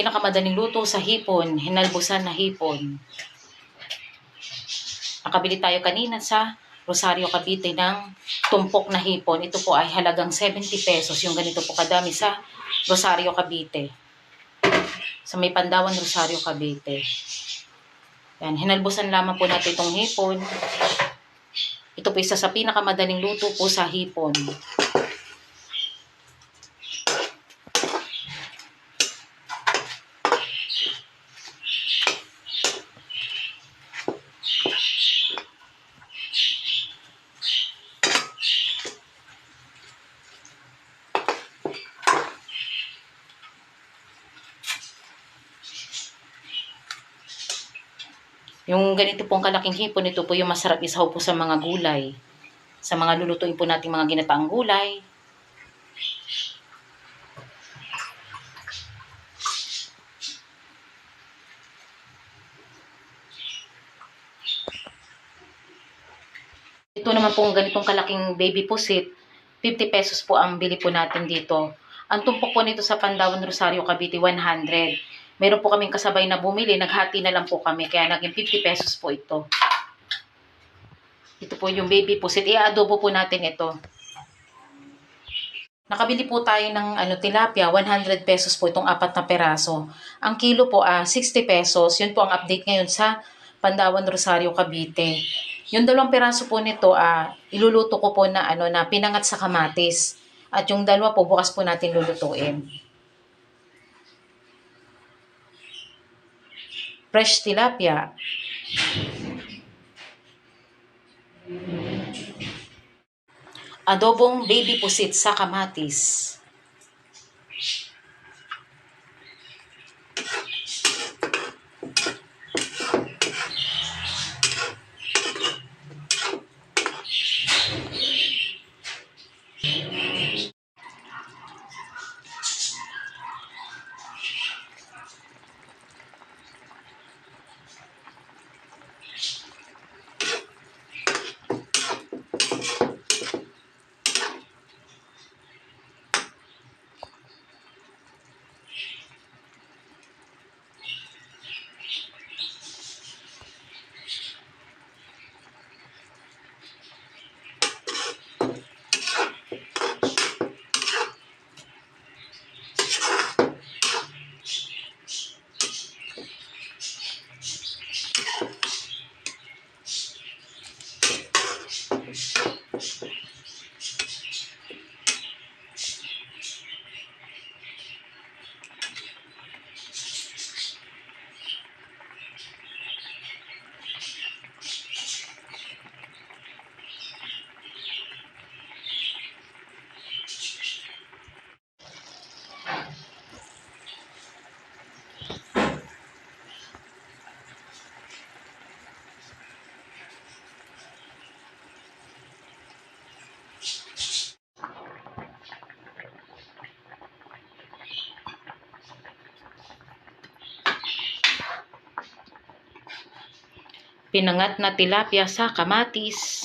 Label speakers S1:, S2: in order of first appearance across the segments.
S1: Pinakamadaling luto sa hipon, hinalbusan na hipon. Nakabili tayo kanina sa Rosario Cavite ng tumpok na hipon. Ito po ay halagang 70 pesos. Yung ganito po kadami sa Rosario Cavite. Sa may Pandawan Rosario Cavite. Yan, hinalbusan lamang po natin itong hipon. Ito po isa sa pinakamadaling luto po sa hipon. Yung ganito pong kalaking hipon, ito po yung masarap isaw po sa mga gulay. Sa mga lulutuin po natin mga ginataang gulay. Ito naman pong ganitong kalaking baby pusit, 50 pesos po ang bili po natin dito. Ang tumpok po nito sa Pandawan Rosario Cavite, 100. Meron po kaming kasabay na bumili, naghati na lang po kami, kaya naging 50 pesos po ito. Ito po yung baby pusit. I-adobo po natin ito. Nakabili po tayo ng ano, tilapia, 100 pesos po itong apat na peraso. Ang kilo po, ah, 60 pesos. Yun po ang update ngayon sa Pandawan Rosario Cavite. Yung dalawang peraso po nito, ah, iluluto ko po na, ano, na pinangat sa kamatis. At yung dalawa po, bukas po natin lulutuin. Fresh tilapia. Adobong baby pusit sa kamatis. Pinangat na tilapia sa kamatis.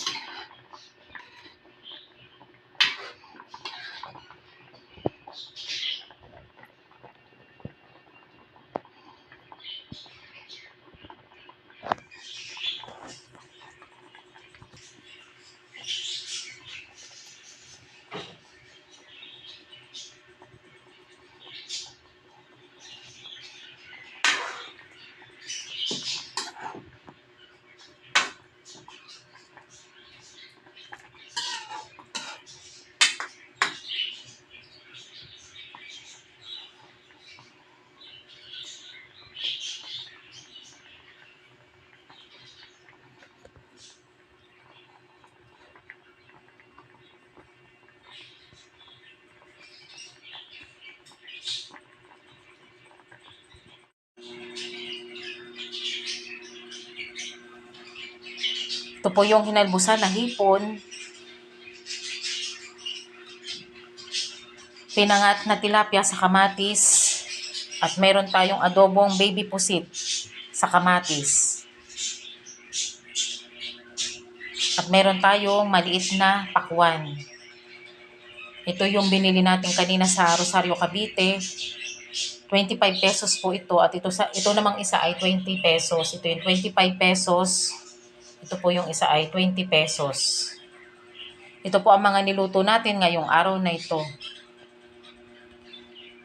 S1: Ito po yung hinalbusan na hipon. Pinangat na tilapia sa kamatis. At meron tayong adobong baby pusit sa kamatis. At meron tayong maliit na pakwan. Ito yung binili natin kanina sa Rosario Cavite. 25 pesos po ito at ito sa ito namang isa ay 20 pesos. Ito yung 25 pesos. Ito po yung isa ay 20 pesos. Ito po ang mga niluto natin ngayong araw na ito.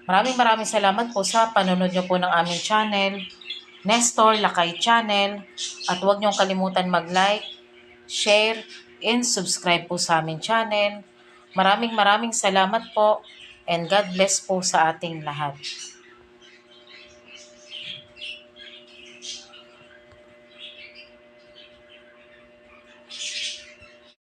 S1: Maraming maraming salamat po sa panonood nyo po ng aming channel, Nestor Lakay Channel. At huwag niyong kalimutan mag-like, share, and subscribe po sa aming channel. Maraming maraming salamat po and God bless po sa ating lahat.